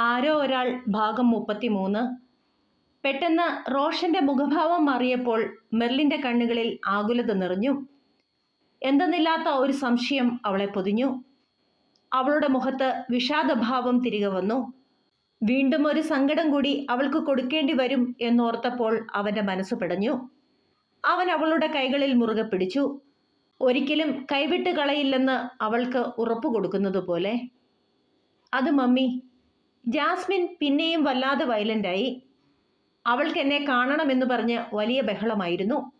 ആരോ ഒരാൾ ഭാഗം മുപ്പത്തിമൂന്ന്. പെട്ടെന്ന് റോഷന്റെ മുഖഭാവം മാറിയപ്പോൾ മെർലിന്റെ കണ്ണുകളിൽ ആകുലത നിറഞ്ഞു. എന്തെന്നില്ലാത്ത ഒരു സംശയം അവളെ പൊതിഞ്ഞു. അവളുടെ മുഖത്ത് വിഷാദഭാവം തിരികെ വന്നു. വീണ്ടും ഒരു സങ്കടം കൂടി അവൾക്ക് കൊടുക്കേണ്ടി വരും എന്നോർത്തപ്പോൾ അവന്റെ മനസ്സ് പിടഞ്ഞു. അവൻ അവളുടെ കൈകളിൽ മുറുകെ പിടിച്ചു. ഒരിക്കലും കൈവിട്ട് കളയില്ലെന്ന് അവൾക്ക് ഉറപ്പ് കൊടുക്കുന്നതുപോലെ. അത് മമ്മി ജാസ്മിൻ പിന്നെയും വല്ലാതെ വയലന്റായി അവൾക്ക് എന്നെ കാണണമെന്ന് പറഞ്ഞ് വലിയ ബഹളമായിരുന്നു.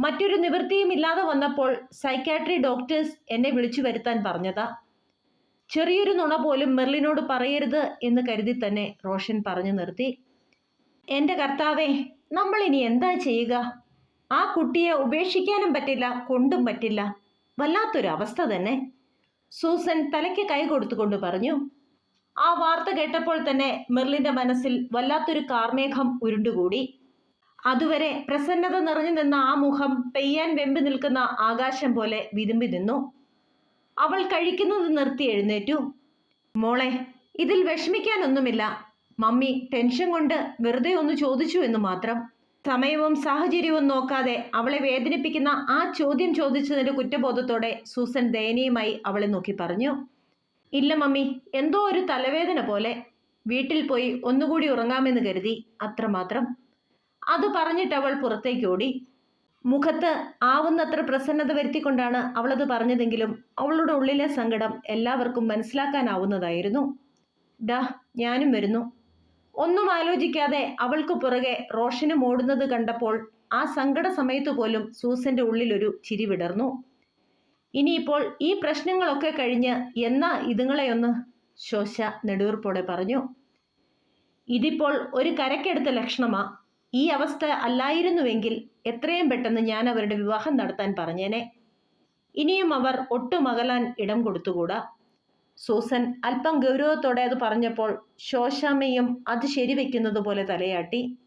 മറ്റൊരു നിവൃത്തിയും ഇല്ലാതെ വന്നപ്പോൾ സൈക്കാട്രി ഡോക്ടേഴ്സ് എന്നെ വിളിച്ചു വരുത്താൻ പറഞ്ഞതാ. ചെറിയൊരു നുണ പോലും മെർലിനോട് പറയരുത് എന്ന് കരുതി തന്നെ റോഷൻ പറഞ്ഞു നിർത്തി. എന്റെ കർത്താവേ നമ്മൾ ഇനി എന്താ ചെയ്യുക? ആ കുട്ടിയെ ഉപേക്ഷിക്കാനും പറ്റില്ല കൊണ്ടും പറ്റില്ല. വല്ലാത്തൊരു അവസ്ഥ തന്നെ. സൂസൻ തലയ്ക്ക് കൈ കൊടുത്തുകൊണ്ട് പറഞ്ഞു. ആ വാർത്ത കേട്ടപ്പോൾ തന്നെ മെർലിന്റെ മനസ്സിൽ വല്ലാത്തൊരു കാർമേഘം ഉരുണ്ടുകൂടി. അതുവരെ പ്രസന്നത നിറഞ്ഞു നിന്ന ആ മുഖം പെയ്യാൻ വെമ്പി നിൽക്കുന്ന ആകാശം പോലെ വിതുമ്പി നിന്നു. അവൾ കഴിക്കുന്നത് നിർത്തി എഴുന്നേറ്റു. മോളെ ഇതിൽ വിഷമിക്കാനൊന്നുമില്ല. മമ്മി ടെൻഷൻ കൊണ്ട് വെറുതെ ഒന്ന് ചോദിച്ചു എന്ന് മാത്രം. സമയവും സാഹചര്യവും നോക്കാതെ അവളെ വേദനിപ്പിക്കുന്ന ആ ചോദ്യം ചോദിച്ചതിന്റെ കുറ്റബോധത്തോടെ സൂസൻ ദയനീയമായി അവളെ നോക്കി പറഞ്ഞു. ഇല്ല മമ്മി. എന്തോ ഒരു തലവേദന പോലെ വീട്ടിൽ പോയി ഒന്നുകൂടി ഉറങ്ങാമെന്ന് കരുതി അത്രമാത്രം. അത് പറഞ്ഞിട്ട് അവൾ പുറത്തേക്ക് ഓടി. മുഖത്ത് ആവുന്നത്ര പ്രസന്നത വരുത്തിക്കൊണ്ടാണ് അവളത് പറഞ്ഞതെങ്കിലും അവളുടെ ഉള്ളിലെ സങ്കടം എല്ലാവർക്കും മനസ്സിലാക്കാനാവുന്നതായിരുന്നു. ഡാ ഞാനും വരുന്നു. ഒന്നും ആലോചിക്കാതെ അവൾക്ക് പുറകെ റോഷനും ഓടുന്നത് കണ്ടപ്പോൾ ആ സങ്കട സമയത്തു പോലും സൂസന്റെ ഉള്ളിലൊരു ചിരി വിടർന്നു. ഇനിയിപ്പോൾ ഈ പ്രശ്നങ്ങളൊക്കെ കഴിഞ്ഞ് എന്നാ ഇതുങ്ങളെയൊന്ന് ശോശ നെടുവീർപ്പോടെ പറഞ്ഞു. ഇതിപ്പോൾ ഒരു കരക്കെടുത്ത ലക്ഷണമാ. ഈ അവസ്ഥ അല്ലായിരുന്നുവെങ്കിൽ എത്രയും പെട്ടെന്ന് ഞാൻ അവരുടെ വിവാഹം നടത്താൻ പറഞ്ഞേനെ. ഇനിയും അവർ ഒട്ടും അകലാൻ ഇടം കൊടുത്തുകൂടാ. സൂസൻ അല്പം ഗൗരവത്തോടെ അത് പറഞ്ഞപ്പോൾ ശോശാമ്മയും അത് ശരിവെക്കുന്നത് പോലെ തലയാട്ടി.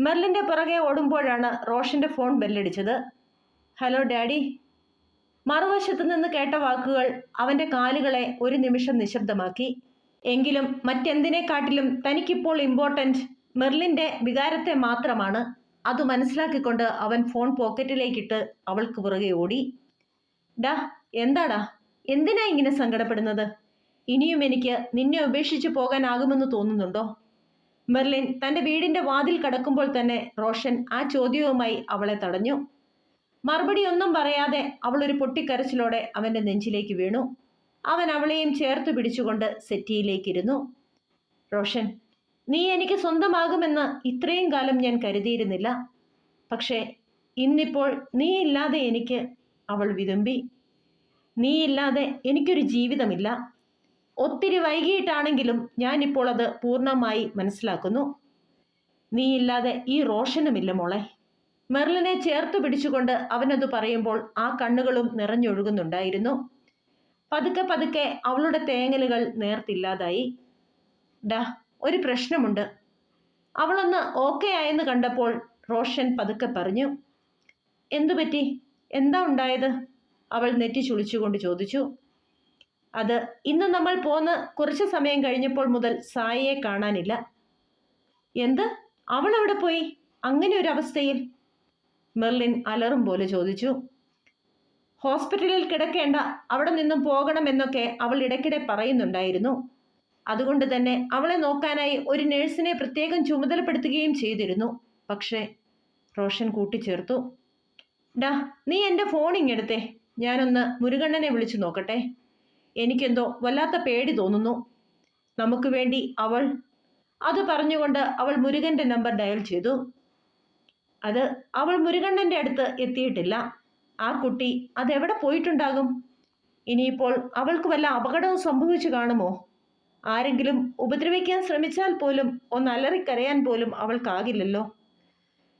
മെർലിന്റെ പുറകെ ഓടുമ്പോഴാണ് റോഷന്റെ ഫോൺ ബെല്ലടിച്ചത്. ഹലോ ഡാഡി മറുവശത്ത് നിന്ന് കേട്ട വാക്കുകൾ അവന്റെ കാലുകളെ ഒരു നിമിഷം നിശബ്ദമാക്കി. എങ്കിലും മറ്റെന്തിനെക്കാട്ടിലും തനിക്കിപ്പോൾ ഇമ്പോർട്ടന്റ് മെർലിന്റെ വികാരത്തെ മാത്രമാണ്. അത് മനസ്സിലാക്കിക്കൊണ്ട് അവൻ ഫോൺ പോക്കറ്റിലേക്കിട്ട് അവൾക്ക് പുറകെ ഓടി. ഡാ എന്താടാ? എന്തിനാ ഇങ്ങനെ സങ്കടപ്പെടുന്നത്? ഇനിയും എനിക്ക് നിന്നെ ഉപേക്ഷിച്ച് പോകാനാകുമെന്ന് തോന്നുന്നുണ്ടോ? മെർലിൻ തന്റെ വീടിന്റെ വാതിൽ കടക്കുമ്പോൾ തന്നെ റോഷൻ ആ ചോദ്യവുമായി അവളെ തടഞ്ഞു. മറുപടി ഒന്നും പറയാതെ അവൾ ഒരു പൊട്ടിക്കരച്ചിലോടെ അവന്റെ നെഞ്ചിലേക്ക് വീണു. അവൻ അവളെയും ചേർത്ത് പിടിച്ചുകൊണ്ട് സെറ്റിയിലേക്കിരുന്നു. റോഷൻ നീ എനിക്ക് സ്വന്തമാകുമെന്ന് ഇത്രയും കാലം ഞാൻ കരുതിയിരുന്നില്ല. പക്ഷേ ഇന്നിപ്പോൾ നീ ഇല്ലാതെ എനിക്ക് അവൾ വിതുമ്പി. നീ ഇല്ലാതെ എനിക്കൊരു ജീവിതമില്ല. ഒത്തിരി വൈകിയിട്ടാണെങ്കിലും ഞാനിപ്പോൾ അത് പൂർണമായി മനസ്സിലാക്കുന്നു. നീ ഇല്ലാതെ ഈ റോഷനുമില്ല മോളെ. മെർലിനെ ചേർത്ത് പിടിച്ചുകൊണ്ട് അവനത് പറയുമ്പോൾ ആ കണ്ണുകളും നിറഞ്ഞൊഴുകുന്നുണ്ടായിരുന്നു. പതുക്കെ പതുക്കെ അവളുടെ തേങ്ങലുകൾ നേർത്തില്ലാതായി. ഡാ ഒരു പ്രശ്നമുണ്ട്. അവളൊന്ന് ഓക്കെ ആയെന്ന് കണ്ടപ്പോൾ റോഷൻ പതുക്കെ പറഞ്ഞു എന്തു പറ്റി എന്താ ഉണ്ടായത്? അവൾ നെറ്റി ചുളിച്ചുകൊണ്ട് ചോദിച്ചു. അത് ഇന്ന് നമ്മൾ പോന്ന് കുറച്ച് സമയം കഴിഞ്ഞപ്പോൾ മുതൽ സായിയെ കാണാനില്ല. എന്ത്? അവൾ അവിടെ പോയി? അങ്ങനെ ഒരു അവസ്ഥയിൽ? മെർലിൻ അലറും പോലെ ചോദിച്ചു. ഹോസ്പിറ്റലിൽ കിടക്കേണ്ട അവിടെ നിന്നും പോകണമെന്നൊക്കെ അവൾ ഇടയ്ക്കിടെ പറയുന്നുണ്ടായിരുന്നു. അതുകൊണ്ട് തന്നെ അവളെ നോക്കാനായി ഒരു നഴ്സിനെ പ്രത്യേകം ചുമതലപ്പെടുത്തുകയും ചെയ്തിരുന്നു. പക്ഷേ റോഷൻ കൂട്ടിച്ചേർത്തു. ഡാ നീ എന്റെ ഫോൺ ഇങ്ങെടുത്തേ ഞാനൊന്ന് മുരുകണ്ണനെ വിളിച്ചു നോക്കട്ടെ. എനിക്കെന്തോ വല്ലാത്ത പേടി തോന്നുന്നു. നമുക്ക് വേണ്ടി അവൾ അത് പറഞ്ഞുകൊണ്ട് അവൾ മുരുകന്റെ നമ്പർ ഡയൽ ചെയ്തു. അത് അവൾ മുരുകണ്ണന്റെ അടുത്ത് എത്തിയിട്ടില്ല. ആ കുട്ടി അതെവിടെ പോയിട്ടുണ്ടാകും? ഇനിയിപ്പോൾ അവൾക്ക് വല്ല അപകടവും സംഭവിച്ചു കാണുമോ? ആരെങ്കിലും ഉപദ്രവിക്കാൻ ശ്രമിച്ചാൽ പോലും ഒന്ന് അലറിക്കരയാൻ പോലും അവൾക്കാകില്ലല്ലോ.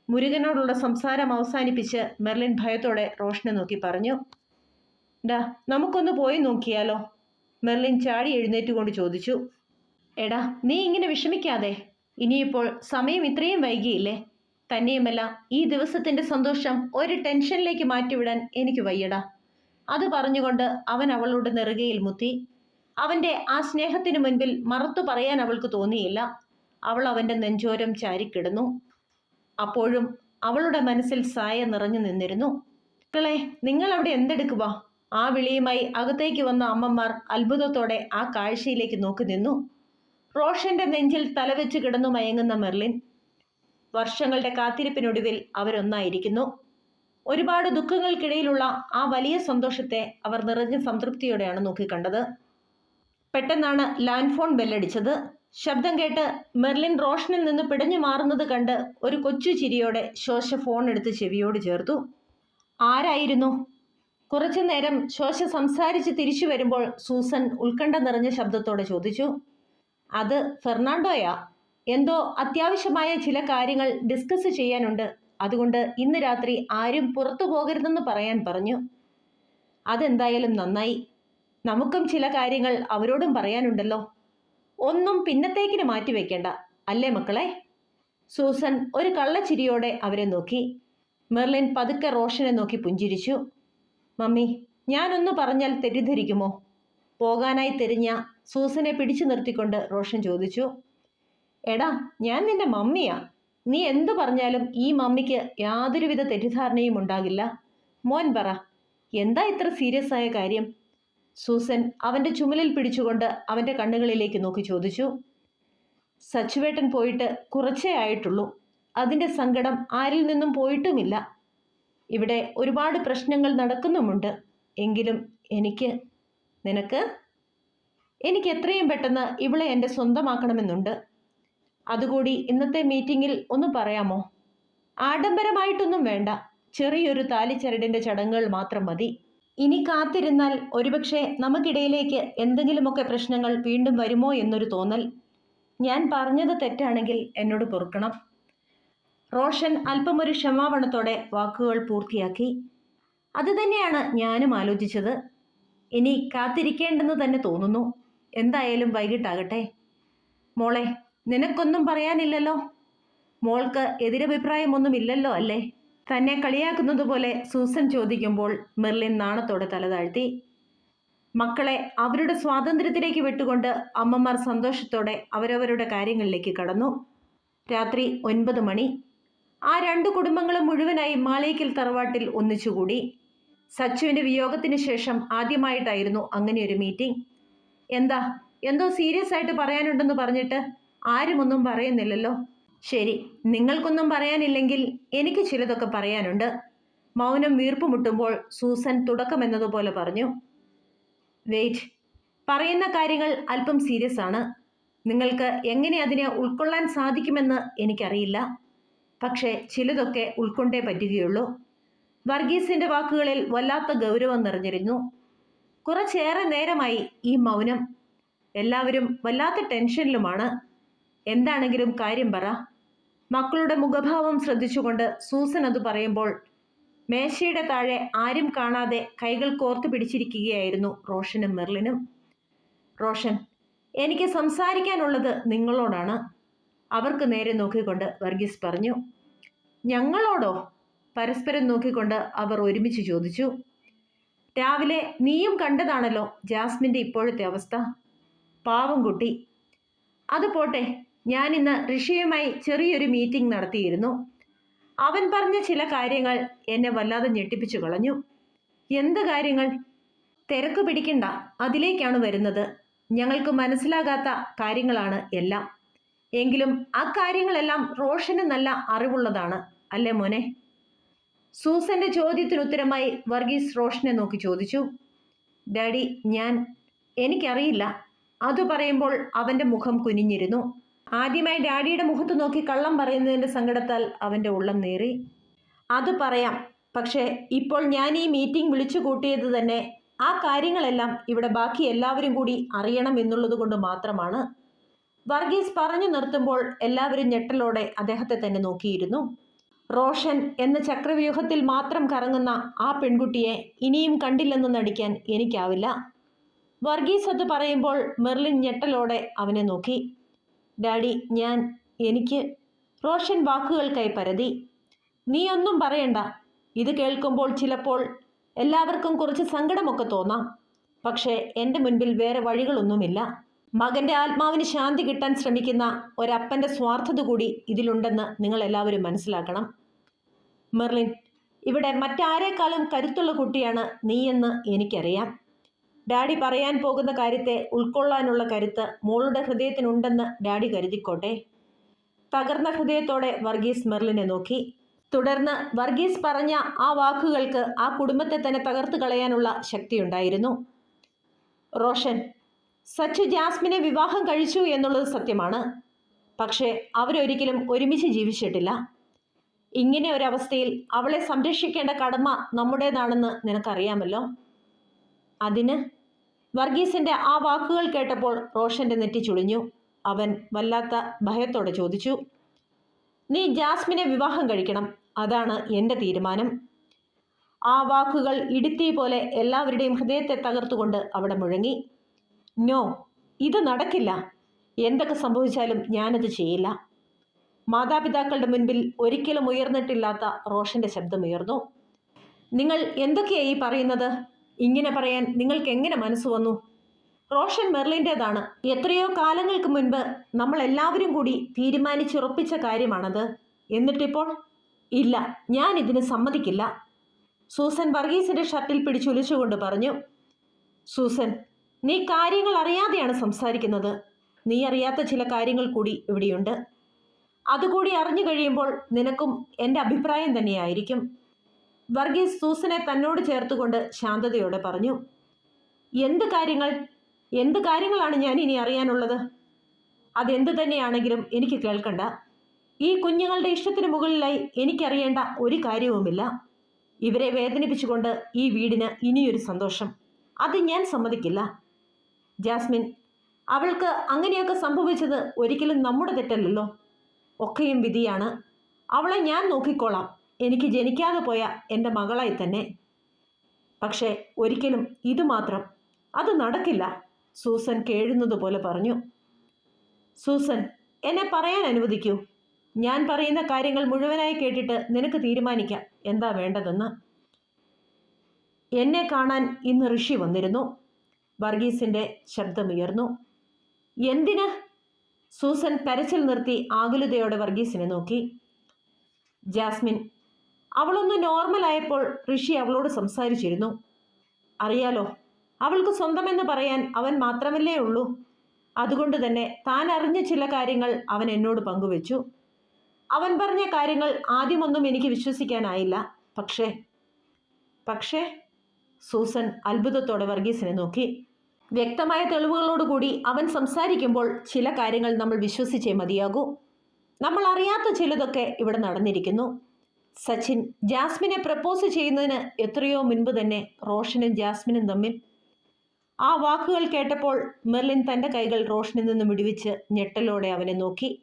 മുരുകനോടുള്ള സംസാരം അവസാനിപ്പിച്ച് മെർലിൻ ഭയത്തോടെ റോഷനെ നോക്കി പറഞ്ഞു ഡാ നമുക്കൊന്ന് പോയി നോക്കിയാലോ? മെർലിൻ ചാടി എഴുന്നേറ്റുകൊണ്ട് ചോദിച്ചു എടാ നീ ഇങ്ങനെ വിഷമിക്കാതെ. ഇനിയിപ്പോൾ സമയം ഇത്രയും വൈകിയില്ലേ? തന്നെയുമല്ല ഈ ദിവസത്തിന്റെ സന്തോഷം ഒരു ടെൻഷനിലേക്ക് മാറ്റിവിടാൻ എനിക്ക് വയ്യടാ. അത് പറഞ്ഞുകൊണ്ട് അവൻ അവളുടെ നെറുകയിൽ മുത്തി. അവന്റെ ആ സ്നേഹത്തിനു മുൻപിൽ മറുത്തു പറയാൻ അവൾക്ക് തോന്നിയില്ല. അവൾ അവന്റെ നെഞ്ചോരം ചാരിക്കിടുന്നു. അപ്പോഴും അവളുടെ മനസ്സിൽ സായ നിറഞ്ഞു നിന്നിരുന്നു. മക്കളെ നിങ്ങൾ അവിടെ എന്തെടുക്കുക ആ വിളിയുമായി അകത്തേക്ക് വന്ന അമ്മമാർ അത്ഭുതത്തോടെ ആ കാഴ്ചയിലേക്ക് നോക്കി നിന്നു. റോഷന്റെ നെഞ്ചിൽ തലവെച്ച് കിടന്നു മയങ്ങുന്ന മെർലിൻ വർഷങ്ങളുടെ കാത്തിരിപ്പിനൊടുവിൽ അവരൊന്നായിരിക്കുന്നു. ഒരുപാട് ദുഃഖങ്ങൾക്കിടയിലുള്ള ആ വലിയ സന്തോഷത്തെ അവർ നിറഞ്ഞ സംതൃപ്തിയോടെയാണ് നോക്കിക്കണ്ടത്. പെട്ടെന്നാണ് ലാൻഡ് ഫോൺ ബെല്ലടിച്ചത്. ശബ്ദം കേട്ട് മെർലിൻ റോഷനിൽ നിന്ന് പിടഞ്ഞു മാറുന്നത് കണ്ട് ഒരു കൊച്ചു ചിരിയോടെ ശോശ ഫോൺ എടുത്ത് ചെവിയോട് ചേർത്തു. ആരായിരുന്നു? കുറച്ചു നേരം ശോശ സംസാരിച്ച് തിരിച്ചു വരുമ്പോൾ സൂസൻ ഉത്കണ്ഠ നിറഞ്ഞ ശബ്ദത്തോടെ ചോദിച്ചു. അത് ഫെർണാണ്ടോയാ? എന്തോ അത്യാവശ്യമായ ചില കാര്യങ്ങൾ ഡിസ്കസ് ചെയ്യാനുണ്ട്. അതുകൊണ്ട് ഇന്ന് രാത്രി ആരും പുറത്തു പോകരുതെന്ന് പറയാൻ പറഞ്ഞു. അതെന്തായാലും നന്നായി. നമുക്കും ചില കാര്യങ്ങൾ അവരോടും പറയാനുണ്ടല്ലോ. ഒന്നും പിന്നത്തേക്കിന് മാറ്റിവെക്കേണ്ട അല്ലേ മക്കളെ? സൂസൻ ഒരു കള്ളച്ചിരിയോടെ അവരെ നോക്കി. മെർലിൻ പതുക്കെ റോഷനെ നോക്കി പുഞ്ചിരിച്ചു. മമ്മി ഞാനൊന്ന് പറഞ്ഞാൽ തെറ്റിദ്ധരിക്കുമോ? പോകാനായി തിരിഞ്ഞ സൂസനെ പിടിച്ചു നിർത്തിക്കൊണ്ട് റോഷൻ ചോദിച്ചു. എടാ ഞാൻ നിന്റെ മമ്മിയാ. നീ എന്തു പറഞ്ഞാലും ഈ മമ്മിക്ക് യാതൊരുവിധ തെറ്റിദ്ധാരണയും ഉണ്ടാകില്ല. മോൻ പറ എന്താ ഇത്ര സീരിയസ് ആയ കാര്യം? സൂസൻ അവന്റെ ചുമലിൽ പിടിച്ചുകൊണ്ട് അവന്റെ കണ്ണുകളിലേക്ക് നോക്കി ചോദിച്ചു. സച്ചുവേട്ടൻ പോയിട്ട് കുറച്ചേ ആയിട്ടുള്ളൂ. അതിന്റെ സങ്കടം ആരിൽ നിന്നും പോയിട്ടുമില്ല. ഇവിടെ ഒരുപാട് പ്രശ്നങ്ങൾ നടക്കുന്നുമുണ്ട്. എങ്കിലും എനിക്ക് നിനക്ക്? എനിക്ക് എത്രയും പെട്ടെന്ന് ഇവളെ എന്റെ സ്വന്തമാക്കണമെന്നുണ്ട്. അതുകൂടി ഇന്നത്തെ മീറ്റിംഗിൽ ഒന്ന് പറയാമോ? ആഡംബരമായിട്ടൊന്നും വേണ്ട. ചെറിയൊരു താലിച്ചരടിന്റെ ചടങ്ങുകൾ മാത്രം മതി. ഇനി കാത്തിരുന്നാൽ ഒരുപക്ഷെ നമുക്കിടയിലേക്ക് എന്തെങ്കിലുമൊക്കെ പ്രശ്നങ്ങൾ വീണ്ടും വരുമോ എന്നൊരു തോന്നൽ. ഞാൻ പറഞ്ഞത് തെറ്റാണെങ്കിൽ എന്നോട് പൊറുക്കണം. റോഷൻ അല്പമൊരു ക്ഷമാപണത്തോടെ വാക്കുകൾ പൂർത്തിയാക്കി. അതുതന്നെയാണ് ഞാനും ആലോചിച്ചത്. ഇനി കാത്തിരിക്കേണ്ടെന്ന് തന്നെ തോന്നുന്നു. എന്തായാലും വൈകിട്ടാകട്ടെ. മോളെ നിനക്കൊന്നും പറയാനില്ലല്ലോ? മോൾക്ക് എതിരഭിപ്രായമൊന്നുമില്ലല്ലോ അല്ലേ? തന്നെ കളിയാക്കുന്നത് പോലെ സൂസൻ ചോദിക്കുമ്പോൾ മെർലിൻ നാണത്തോടെ തലതാഴ്ത്തി മക്കളെ അവരുടെ സ്വാതന്ത്ര്യത്തിലേക്ക് വിട്ടുകൊണ്ട് അമ്മമാർ സന്തോഷത്തോടെ അവരവരുടെ കാര്യങ്ങളിലേക്ക് കടന്നു. രാത്രി ഒൻപത് മണി. ആ രണ്ട് കുടുംബങ്ങളും മുഴുവനായി മാളേക്കൽ തറവാട്ടിൽ ഒന്നിച്ചുകൂടി. സച്ചുവിന്റെ വിയോഗത്തിന് ശേഷം ആദ്യമായിട്ടായിരുന്നു അങ്ങനെയൊരു മീറ്റിംഗ്. എന്താ? എന്തോ സീരിയസ് ആയിട്ട് പറയാനുണ്ടെന്ന് പറഞ്ഞിട്ട് ആരും ഒന്നും പറയുന്നില്ലല്ലോ. ശരി നിങ്ങൾക്കൊന്നും പറയാനില്ലെങ്കിൽ എനിക്ക് ചിലതൊക്കെ പറയാനുണ്ട്. മൗനം വീർപ്പുമുട്ടുമ്പോൾ സൂസൻ തുടക്കമെന്നതുപോലെ പറഞ്ഞു. വെയിറ്റ് പറയുന്ന കാര്യങ്ങൾ അല്പം സീരിയസ് ആണ്. നിങ്ങൾക്ക് എങ്ങനെ അതിനെ ഉൾക്കൊള്ളാൻ സാധിക്കുമെന്ന് എനിക്കറിയില്ല. പക്ഷേ ചിലതൊക്കെ ഉൾക്കൊണ്ടേ പറ്റുകയുള്ളൂ. വർഗീസിന്റെ വാക്കുകളിൽ വല്ലാത്ത ഗൗരവം നിറഞ്ഞിരുന്നു. കുറച്ചേറെ നേരമായി ഈ മൗനം. എല്ലാവരും വല്ലാത്ത ടെൻഷനിലുമാണ്. എന്താണെങ്കിലും കാര്യം പറ. മക്കളുടെ മുഖഭാവം ശ്രദ്ധിച്ചുകൊണ്ട് സൂസൻ അത് പറയുമ്പോൾ മേശയുടെ താഴെ ആരും കാണാതെ കൈകൾ കോർത്തു പിടിച്ചിരിക്കുകയായിരുന്നു റോഷനും മെർലിനും. റോഷൻ എനിക്ക് സംസാരിക്കാനുള്ളത് നിങ്ങളോടാണ്. അവർക്ക് നേരെ നോക്കിക്കൊണ്ട് വർഗീസ് പറഞ്ഞു ഞങ്ങളോടോ? പരസ്പരം നോക്കിക്കൊണ്ട് അവർ ഒരുമിച്ച് ചോദിച്ചു രാവിലെ നീയും കണ്ടതാണല്ലോ ജാസ്മിന്റെ ഇപ്പോഴത്തെ അവസ്ഥ. പാവം കുട്ടി. അത് പോട്ടെ ഞാൻ ഇന്ന് ഋഷിയുമായി ചെറിയൊരു മീറ്റിംഗ് നടത്തിയിരുന്നു. അവൻ പറഞ്ഞ ചില കാര്യങ്ങൾ എന്നെ വല്ലാതെ ഞെട്ടിപ്പിച്ചു കളഞ്ഞു. എന്ത് കാര്യങ്ങൾ? തിരക്ക് പിടിക്കണ്ട അതിലേക്കാണ് വരുന്നത്. ഞങ്ങൾക്ക് മനസ്സിലാകാത്ത കാര്യങ്ങളാണ് എല്ലാം. എങ്കിലും ആ കാര്യങ്ങളെല്ലാം റോഷന് നല്ല അറിവുള്ളതാണ് അല്ലേ മോനെ? സൂസന്റെ ചോദ്യത്തിന് ഉത്തരമായി വർഗീസ് റോഷനെ നോക്കി ചോദിച്ചു. ഡാഡി ഞാൻ എനിക്കറിയില്ല. അത് പറയുമ്പോൾ അവന്റെ മുഖം കുനിഞ്ഞിരുന്നു. ആദ്യമായി ഡാഡിയുടെ മുഖത്ത് നോക്കി കള്ളം പറയുന്നതിന്റെ സങ്കടത്താൽ അവന്റെ ഉള്ളം നേറി. അത് പറയാം. പക്ഷേ ഇപ്പോൾ ഞാൻ ഈ മീറ്റിംഗ് വിളിച്ചു കൂട്ടിയത് തന്നെ ആ കാര്യങ്ങളെല്ലാം ഇവിടെ ബാക്കി എല്ലാവരും കൂടി അറിയണം എന്നുള്ളത് കൊണ്ട് മാത്രമാണ്. വർഗീസ് പറഞ്ഞു നിർത്തുമ്പോൾ എല്ലാവരും ഞെട്ടലോടെ അദ്ദേഹത്തെ തന്നെ നോക്കിയിരുന്നു. റോഷൻ എന്ന ചക്രവ്യൂഹത്തിൽ മാത്രം കറങ്ങുന്ന ആ പെൺകുട്ടിയെ ഇനിയും കണ്ടില്ലെന്ന് നടിക്കാൻ എനിക്കാവില്ല. വർഗീസ് അത് പറയുമ്പോൾ മെർലിൻ ഞെട്ടലോടെ അവനെ നോക്കി. ഡാഡി ഞാൻ എനിക്ക് റോഷൻ വാക്കുകൾക്കായി പരതി. നീ ഒന്നും പറയണ്ട. ഇത് കേൾക്കുമ്പോൾ ചിലപ്പോൾ എല്ലാവർക്കും കുറച്ച് സങ്കടമൊക്കെ തോന്നാം. പക്ഷേ എന്റെ മുൻപിൽ വേറെ വഴികളൊന്നുമില്ല. മകന്റെ ആത്മാവിന് ശാന്തി കിട്ടാൻ ശ്രമിക്കുന്ന ഒരപ്പന്റെ സ്വാർത്ഥത കൂടി ഇതിലുണ്ടെന്ന് നിങ്ങൾ എല്ലാവരും മനസ്സിലാക്കണം. മെർലിൻ ഇവിടെ മറ്റാരേക്കാളും കരുത്തുള്ള കുട്ടിയാണ് നീയെന്ന് എനിക്കറിയാം. ഡാഡി പറയാൻ പോകുന്ന കാര്യത്തെ ഉൾക്കൊള്ളാനുള്ള കരുത്ത് മോളുടെ ഹൃദയത്തിനുണ്ടെന്ന് ഡാഡി കരുതിക്കോട്ടെ. തകർന്ന ഹൃദയത്തോടെ വർഗീസ് മെർലിനെ നോക്കി. തുടർന്ന് വർഗീസ് പറഞ്ഞ ആ വാക്കുകൾക്ക് ആ കുടുംബത്തെ തന്നെ തകർത്ത് കളയാനുള്ള ശക്തിയുണ്ടായിരുന്നു. റോഷൻ സച്ചു ജാസ്മിനെ വിവാഹം കഴിച്ചു എന്നുള്ളത് സത്യമാണ്. പക്ഷേ അവരൊരിക്കലും ഒരുമിച്ച് ജീവിച്ചിട്ടില്ല. ഇങ്ങനെ ഒരവസ്ഥയിൽ അവളെ സംരക്ഷിക്കേണ്ട കടമ നമ്മുടേതാണെന്ന് നിനക്കറിയാമല്ലോ. അതിന്? വർഗീസിന്റെ ആ വാക്കുകൾ കേട്ടപ്പോൾ റോഷന്റെ നെറ്റി ചുളിഞ്ഞു. അവൻ വല്ലാത്ത ഭയത്തോടെ ചോദിച്ചു നീ ജാസ്മിനെ വിവാഹം കഴിക്കണം. അതാണ് എന്റെ തീരുമാനം. ആ വാക്കുകൾ ഇടുത്തി പോലെ എല്ലാവരുടെയും ഹൃദയത്തെ തകർത്തുകൊണ്ട് അവിടെ മുഴങ്ങി. നോ ഇത് നടക്കില്ല. എന്തൊക്കെ സംഭവിച്ചാലും ഞാനത് ചെയ്യില്ല. മാതാപിതാക്കളുടെ മുൻപിൽ ഒരിക്കലും ഉയർന്നിട്ടില്ലാത്ത റോഷന്റെ ശബ്ദമുയർന്നു. നിങ്ങൾ എന്തൊക്കെയായി പറയുന്നത്? ഇങ്ങനെ പറയാൻ നിങ്ങൾക്ക് എങ്ങനെ മനസ്സ് വന്നു? റോഷൻ മെർലിന്റെതാണ്. എത്രയോ കാലങ്ങൾക്ക് മുൻപ് നമ്മൾ എല്ലാവരും കൂടി തീരുമാനിച്ചുറപ്പിച്ച കാര്യമാണത്. എന്നിട്ടിപ്പോൾ ഇല്ല ഞാൻ ഇതിന് സമ്മതിക്കില്ല. സൂസൻ വർഗീസിന്റെ ഷർട്ടിൽ പിടിച്ചുലിച്ചുകൊണ്ട് പറഞ്ഞു സൂസൻ നീ കാര്യങ്ങൾ അറിയാതെയാണ് സംസാരിക്കുന്നത്. നീ അറിയാത്ത ചില കാര്യങ്ങൾ കൂടി ഇവിടെയുണ്ട്. അതുകൂടി അറിഞ്ഞു കഴിയുമ്പോൾ നിനക്കും എന്റെ അഭിപ്രായം തന്നെയായിരിക്കും. വർഗീസ് സൂസനെ തന്നോട് ചേർത്തുകൊണ്ട് ശാന്തതയോടെ പറഞ്ഞു എന്ത് കാര്യങ്ങൾ? എന്ത് കാര്യങ്ങളാണ് ഞാൻ ഇനി അറിയാനുള്ളത്? അതെന്ത് തന്നെയാണെങ്കിലും എനിക്ക് കേൾക്കണ്ട. ഈ കുഞ്ഞുങ്ങളുടെ ഇഷ്ടത്തിന് മുകളിലായി എനിക്കറിയേണ്ട ഒരു കാര്യവുമില്ല. ഇവരെ വേദനിപ്പിച്ചുകൊണ്ട് ഈ വീടിന് ഇനിയൊരു സന്തോഷം. അത് ഞാൻ സമ്മതിക്കില്ല. ജാസ്മിൻ അവൾക്ക് അങ്ങനെയൊക്കെ സംഭവിച്ചത് ഒരിക്കലും നമ്മുടെ തെറ്റല്ലല്ലോ. ഒക്കെയും വിധിയാണ്. അവളെ ഞാൻ നോക്കിക്കോളാം. എനിക്ക് ജനിക്കാതെ പോയ എന്റെ മകളായി തന്നെ. പക്ഷേ ഒരിക്കലും ഇത് മാത്രം അത് നടക്കില്ല സൂസൻ കേഴുന്നതുപോലെ പറഞ്ഞു. സൂസൻ എന്നെ പറയാൻ അനുവദിക്കൂ. ഞാൻ പറയുന്ന കാര്യങ്ങൾ മുഴുവനായി കേട്ടിട്ട് നിനക്ക് തീരുമാനിക്കാം. എന്താ വേണ്ടതെന്ന്. എന്നെ കാണാൻ ഇന്ന് ഋഷി വന്നിരുന്നു. വർഗീസിന്റെ ശബ്ദമുയർന്നു. എന്തിന്? സൂസൻ കരച്ചിൽ നിർത്തി ആകുലതയോടെ വർഗീസിനെ നോക്കി. ജാസ്മിൻ അവളൊന്ന് നോർമലായപ്പോൾ ഋഷി അവളോട് സംസാരിച്ചിരുന്നു. അറിയാലോ അവൾക്ക് സ്വന്തമെന്ന് പറയാൻ അവൻ മാത്രമല്ലേ ഉള്ളൂ. അതുകൊണ്ട് തന്നെ താൻ അറിഞ്ഞ ചില കാര്യങ്ങൾ അവൻ എന്നോട് പങ്കുവെച്ചു. അവൻ പറഞ്ഞ കാര്യങ്ങൾ ആദ്യമൊന്നും എനിക്ക് വിശ്വസിക്കാനായില്ല. പക്ഷേ പക്ഷേ സൂസൻ അത്ഭുതത്തോടെ വർഗീസിനെ നോക്കി. വ്യക്തമായ തെളിവുകളോടുകൂടി അവൻ സംസാരിക്കുമ്പോൾ ചില കാര്യങ്ങൾ നമ്മൾ വിശ്വസിച്ചേ മതിയാകൂ. നമ്മൾ അറിയാത്ത ചിലതൊക്കെ ഇവിടെ നടന്നിരിക്കുന്നു. സച്ചിൻ ജാസ്മിനെ പ്രപ്പോസ് ചെയ്യുന്നതിന് എത്രയോ മുൻപ് തന്നെ റോഷനും ജാസ്മിനും തമ്മിൽ ആ വാക്കുകൾ കേട്ടപ്പോൾ മെർലിൻ തന്റെ കൈകൾ റോഷനിൽ നിന്ന് വിടുവിച്ച് ഞെട്ടലോടെ അവനെ നോക്കി.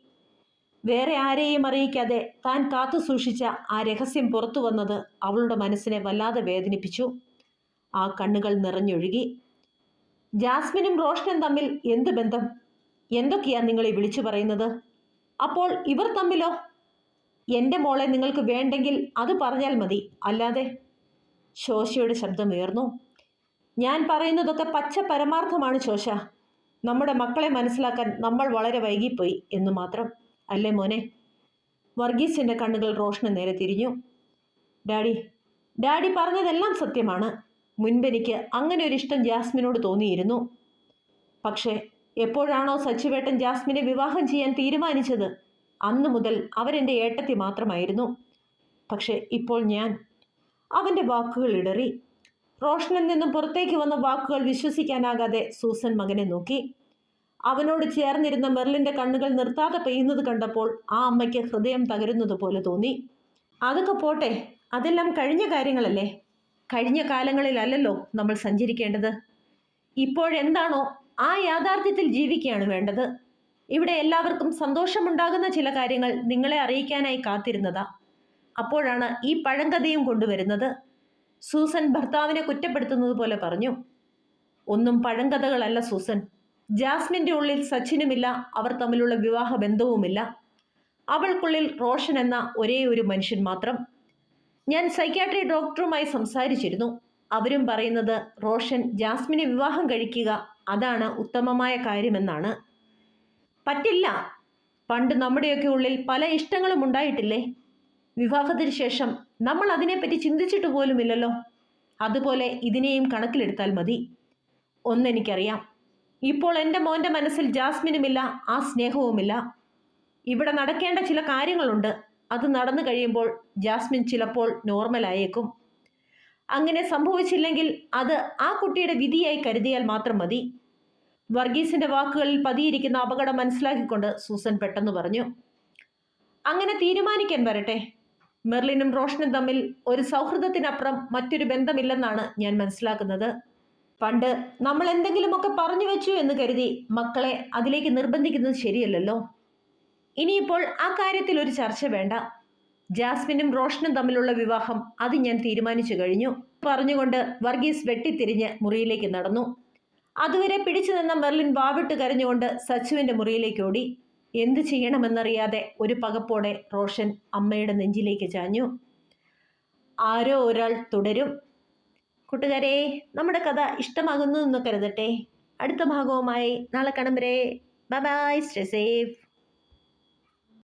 വേറെ ആരെയും അറിയിക്കാതെ താൻ കാത്തു സൂക്ഷിച്ച ആ രഹസ്യം പുറത്തു വന്നത് അവളുടെ മനസ്സിനെ വല്ലാതെ വേദനിപ്പിച്ചു. ആ കണ്ണുകൾ നിറഞ്ഞൊഴുകി. ജാസ്മിനും റോഷനും തമ്മിൽ എന്ത് ബന്ധം? എന്തൊക്കെയാണ് നിങ്ങളെ വിളിച്ചു പറയുന്നത്? അപ്പോൾ ഇവർ തമ്മിലോ? എന്റെ മോളെ നിങ്ങൾക്ക് വേണ്ടെങ്കിൽ അത് പറഞ്ഞാൽ മതി. അല്ലാതെ ശോശയുടെ ശബ്ദം ഉയർന്നു. ഞാൻ പറയുന്നതൊക്കെ പച്ച പരമാർത്ഥമാണ് ശോശ. നമ്മുടെ മക്കളെ മനസ്സിലാക്കാൻ നമ്മൾ വളരെ വൈകിപ്പോയി എന്ന് മാത്രം. അല്ലേ മോനെ? വർഗീസിന്റെ കണ്ണുകൾ റോഷന് നേരെ തിരിഞ്ഞു. ഡാഡി ഡാഡി പറഞ്ഞതെല്ലാം സത്യമാണ്. മുൻപെനിക്ക് അങ്ങനെ ഒരു ഇഷ്ടം ജാസ്മിനോട് തോന്നിയിരുന്നു. പക്ഷേ എപ്പോഴാണോ സച്ചിവേട്ടൻ ജാസ്മിനെ വിവാഹം ചെയ്യാൻ തീരുമാനിച്ചത്? അന്നു മുതൽ അവരെന്റെ ഏട്ടത്തി മാത്രമായിരുന്നു. പക്ഷേ ഇപ്പോൾ ഞാൻ അവന്റെ വാക്കുകൾ ഇടറി. റോഷനിൽ നിന്നും പുറത്തേക്ക് വന്ന വാക്കുകൾ വിശ്വസിക്കാനാകാതെ സൂസൻ മകനെ നോക്കി. അവനോട് ചേർന്നിരുന്ന മെർലിന്റെ കണ്ണുകൾ നിർത്താതെ പെയ്യുന്നത് കണ്ടപ്പോൾ ആ അമ്മയ്ക്ക് ഹൃദയം തകരുന്നത് പോലെ തോന്നി. അതൊക്കെ പോട്ടെ അതെല്ലാം കഴിഞ്ഞ കാര്യങ്ങളല്ലേ? കഴിഞ്ഞ കാലങ്ങളിലല്ലല്ലോ നമ്മൾ സഞ്ചരിക്കേണ്ടത്. ഇപ്പോഴെന്താണോ ആ യാഥാർത്ഥ്യത്തിൽ ജീവിക്കുകയാണ് വേണ്ടത്. ഇവിടെ എല്ലാവർക്കും സന്തോഷമുണ്ടാകുന്ന ചില കാര്യങ്ങൾ നിങ്ങളെ അറിയിക്കാനായി കാത്തിരുന്നതാ. അപ്പോഴാണ് ഈ പഴങ്കഥയും കൊണ്ടുവരുന്നത്. സൂസൻ ഭർത്താവിനെ കുറ്റപ്പെടുത്തുന്നത് പോലെ പറഞ്ഞു. ഒന്നും പഴങ്കഥകളല്ല സൂസൻ. ജാസ്മിന്റെ ഉള്ളിൽ സച്ചിനുമില്ല അവർ തമ്മിലുള്ള വിവാഹ ബന്ധവുമില്ല. അവൾക്കുള്ളിൽ റോഷൻ എന്ന ഒരേ ഒരു മനുഷ്യൻ മാത്രം. ഞാൻ സൈക്യാട്രി ഡോക്ടറുമായി സംസാരിച്ചിരുന്നു. അവരും പറയുന്നത് റോഷൻ ജാസ്മിനെ വിവാഹം കഴിക്കുക അതാണ് ഉത്തമമായ കാര്യമെന്നാണ്. പറ്റില്ല. പണ്ട് നമ്മുടെയൊക്കെ ഉള്ളിൽ പല ഇഷ്ടങ്ങളും ഉണ്ടായിട്ടില്ലേ? വിവാഹത്തിന് ശേഷം നമ്മൾ അതിനെപ്പറ്റി ചിന്തിച്ചിട്ട് പോലുമില്ലല്ലോ. അതുപോലെ ഇതിനെയും കണക്കിലെടുത്താൽ മതി. ഒന്നെനിക്കറിയാം. ഇപ്പോൾ എന്റെ മോന്റെ മനസ്സിൽ ജാസ്മിനുമില്ല ആ സ്നേഹവുമില്ല. ഇവിടെ നടക്കേണ്ട ചില കാര്യങ്ങളുണ്ട്. അത് നടന്നു കഴിയുമ്പോൾ ജാസ്മിൻ ചിലപ്പോൾ നോർമലായേക്കും അങ്ങനെ സംഭവിച്ചില്ലെങ്കിൽ അത് ആ കുട്ടിയുടെ വിധിയായി കരുതിയാൽ മാത്രം മതി. വർഗീസിന്റെ വാക്കുകളിൽ പതിയിരിക്കുന്ന അപകടം മനസ്സിലാക്കിക്കൊണ്ട് സൂസൻ പെട്ടെന്ന് പറഞ്ഞു അങ്ങനെ തീരുമാനിക്കാൻ വരട്ടെ. മെർലിനും റോഷനും തമ്മിൽ ഒരു സൗഹൃദത്തിനപ്പുറം മറ്റൊരു ബന്ധമില്ലെന്നാണ് ഞാൻ മനസ്സിലാക്കുന്നത്. പണ്ട് നമ്മൾ എന്തെങ്കിലുമൊക്കെ പറഞ്ഞു വെച്ചു എന്ന് കരുതി മക്കളെ അതിലേക്ക് നിർബന്ധിക്കുന്നത് ശരിയല്ലല്ലോ. ഇനിയിപ്പോൾ ആ കാര്യത്തിൽ ഒരു ചർച്ച വേണ്ട. ജാസ്മിനും റോഷനും തമ്മിലുള്ള വിവാഹം അത് ഞാൻ തീരുമാനിച്ചു കഴിഞ്ഞു. പറഞ്ഞുകൊണ്ട് വർഗീസ് വെട്ടിത്തിരിഞ്ഞ് മുറിയിലേക്ക് നടന്നു. അതുവരെ പിടിച്ചു നിന്ന മെർലിൻ വാവിട്ട് കരഞ്ഞുകൊണ്ട് സച്ചുവിന്റെ മുറിയിലേക്ക് ഓടി. എന്തു ചെയ്യണമെന്നറിയാതെ ഒരു പകപ്പോടെ റോഷൻ അമ്മയുടെ നെഞ്ചിലേക്ക് ചാഞ്ഞു. ആരോ ഒരാൾ തുടരും. കൂട്ടുകാരെ നമ്മുടെ കഥ ഇഷ്ടമാകുന്നു എന്ന് കരുതട്ടെ. അടുത്ത ഭാഗവുമായി നാളെ കാണും ബൈ ബൈ സ്റ്റേ സേഫ്